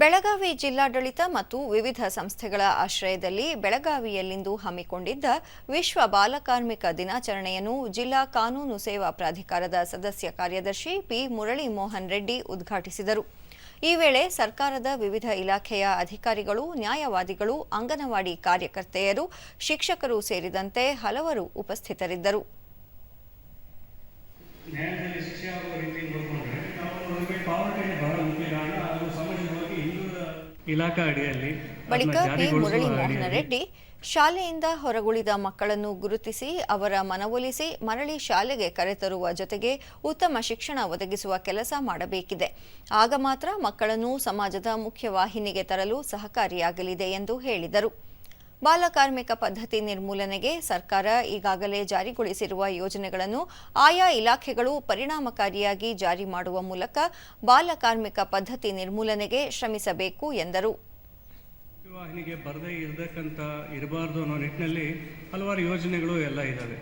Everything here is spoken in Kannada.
ಬೆಳಗಾವಿ ಜಿಲ್ಲಾಡಳಿತ ಮತ್ತು ವಿವಿಧ ಸಂಸ್ಥೆಗಳ ಆಶ್ರಯದಲ್ಲಿ ಬೆಳಗಾವಿಯಲ್ಲಿಂದು ಹಮ್ಮಿಕೊಂಡಿದ್ದ ವಿಶ್ವ ಬಾಲಕಾರ್ಮಿಕ ದಿನಾಚರಣೆಯನ್ನು ಜಿಲ್ಲಾ ಕಾನೂನು ಸೇವಾ ಪ್ರಾಧಿಕಾರದ ಸದಸ್ಯ ಕಾರ್ಯದರ್ಶಿ ಪಿ ಮುರಳಿ ಮೋಹನ್ ರೆಡ್ಡಿ ಉದ್ಘಾಟಿಸಿದರು. ಈ ವೇಳೆ ಸರ್ಕಾರದ ವಿವಿಧ ಇಲಾಖೆಯ ಅಧಿಕಾರಿಗಳು, ನ್ಯಾಯವಾದಿಗಳು, ಅಂಗನವಾಡಿ ಕಾರ್ಯಕರ್ತೆಯರು, ಶಿಕ್ಷಕರು ಸೇರಿದಂತೆ ಹಲವರು ಉಪಸ್ಥಿತರಿದ್ದರು. ಇಲಾಖಾ ಅಡಿಯಲ್ಲಿ ಬಳಿಕ ಪಿ ಮುರಳಿ ಮೋಹನ ರೆಡ್ಡಿ ಶಾಲೆಯಿಂದ ಹೊರಗುಳಿದ ಮಕ್ಕಳನ್ನು ಗುರುತಿಸಿ ಅವರ ಮನವೊಲಿಸಿ ಮರಳಿ ಶಾಲೆಗೆ ಕರೆತರುವ ಜೊತೆಗೆ ಉತ್ತಮ ಶಿಕ್ಷಣ ಒದಗಿಸುವ ಕೆಲಸ ಮಾಡಬೇಕಿದೆ. ಆಗ ಮಾತ್ರ ಮಕ್ಕಳನ್ನು ಸಮಾಜದ ಮುಖ್ಯವಾಹಿನಿಗೆ ತರಲು ಸಹಕಾರಿಯಾಗಲಿದೆ ಎಂದು ಹೇಳಿದರು. ಬಾಲಕಾರ್ಮಿಕ ಪದ್ಧತಿ ನಿರ್ಮೂಲನೆಗೆ ಸರ್ಕಾರ ಈಗಾಗಲೇ ಜಾರಿಗೊಳಿಸಿರುವ ಯೋಜನೆಗಳನ್ನು ಆಯಾ ಇಲಾಖೆಗಳು ಪರಿಣಾಮಕಾರಿಯಾಗಿ ಜಾರಿ ಮಾಡುವ ಮೂಲಕ ಬಾಲಕಾರ್ಮಿಕ ಪದ್ಧತಿ ನಿರ್ಮೂಲನೆಗೆ ಶ್ರಮಿಸಬೇಕು ಎಂದರು. ವಾಹಿನಿಗೆ ಬರದೇ ಇರತಕ್ಕಂಥ ಇರಬಾರ್ದು ಅನ್ನೋ ನಿಟ್ಟಿನಲ್ಲಿ ಹಲವಾರು ಯೋಜನೆಗಳು ಎಲ್ಲ ಇದ್ದಾವೆ.